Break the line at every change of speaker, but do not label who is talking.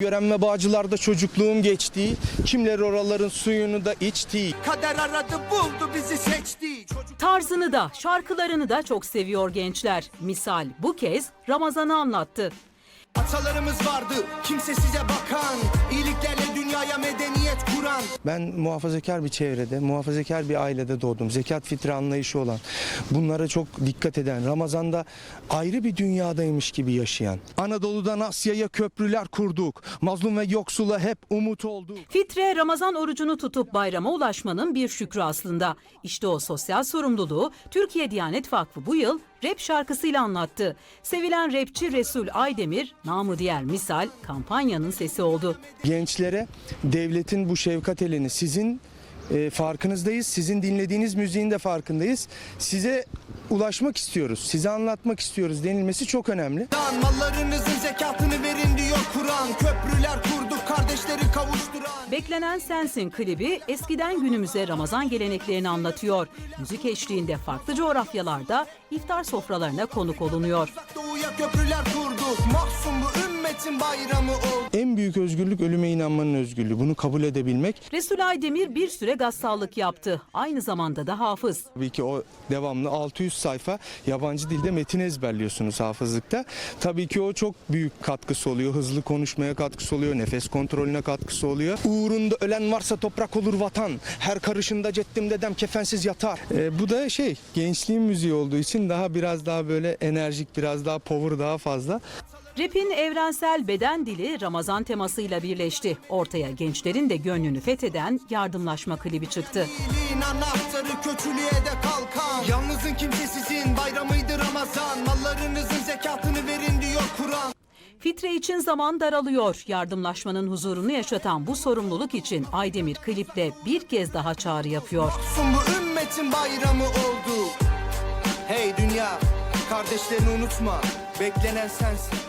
Gören ve Bağcılar'da çocukluğum geçti. Kimler oraların suyunu da içti.
Kader aradı buldu bizi seçti. Çocuk
Tarzını da, şarkılarını da çok seviyor gençler. Misal bu kez Ramazan'ı anlattı.
atalarımız vardı kimse size bakan. İyiliklerle dünyaya medeniyet kuran.
Ben muhafazakar bir çevrede, muhafazakar bir ailede doğdum. Zekat fitri anlayışı olan, bunlara çok dikkat eden, Ramazan'da ayrı bir dünyadaymış gibi yaşayan. Anadolu'dan Asya'ya köprüler kurduk. Mazlum ve yoksula hep umut olduk.
Fitre Ramazan orucunu tutup bayrama ulaşmanın bir şükrü aslında. İşte o sosyal sorumluluğu Türkiye Diyanet Vakfı bu yıl rap şarkısıyla anlattı. Sevilen rapçi Resul Aydemir, namı diğer misal kampanyanın sesi oldu.
Gençlere devletin bu şefkat elini sizin e, farkınızdayız. Sizin dinlediğiniz müziğin de farkındayız. Size ulaşmak istiyoruz. Size anlatmak istiyoruz denilmesi çok önemli.
Mallarınızın zekatını
Beklenen Sensin klibi eskiden günümüze Ramazan geleneklerini anlatıyor. Müzik eşliğinde farklı coğrafyalarda iftar sofralarına konuk olunuyor.
Doğuya köprüler kurduk. Mahzun bu ümmetin bayramı oldu.
Özgürlük ölüme inanmanın özgürlüğü. Bunu kabul edebilmek.
Resul Aydemir bir süre gassallık yaptı. Aynı zamanda da hafız.
Tabii ki o devamlı 600 sayfa yabancı dilde metin ezberliyorsunuz hafızlıkta. Tabii ki o çok büyük katkısı oluyor. Hızlı konuşmaya katkısı oluyor. Nefes kontrolüne katkısı oluyor. Uğrunda ölen varsa toprak olur vatan. Her karışında cettim dedem kefensiz yatar. Ee, bu da şey gençliğin müziği olduğu için daha biraz daha böyle enerjik biraz daha power daha fazla.
Rap'in evrensel beden dili Ramazan temasıyla birleşti. Ortaya gençlerin de gönlünü fetheden yardımlaşma klibi çıktı.
Anahtarı kötülüğe de kalkan. Yalnızın kimsesizin bayramıydı Ramazan. Mallarınızın zekatını verin diyor Kur'an.
Fitre için zaman daralıyor. Yardımlaşmanın huzurunu yaşatan bu sorumluluk için Aydemir kliple bir kez daha çağrı yapıyor.
Mahzun bu ümmetin bayramı oldu. Hey dünya kardeşlerini unutma. Beklenen sensin.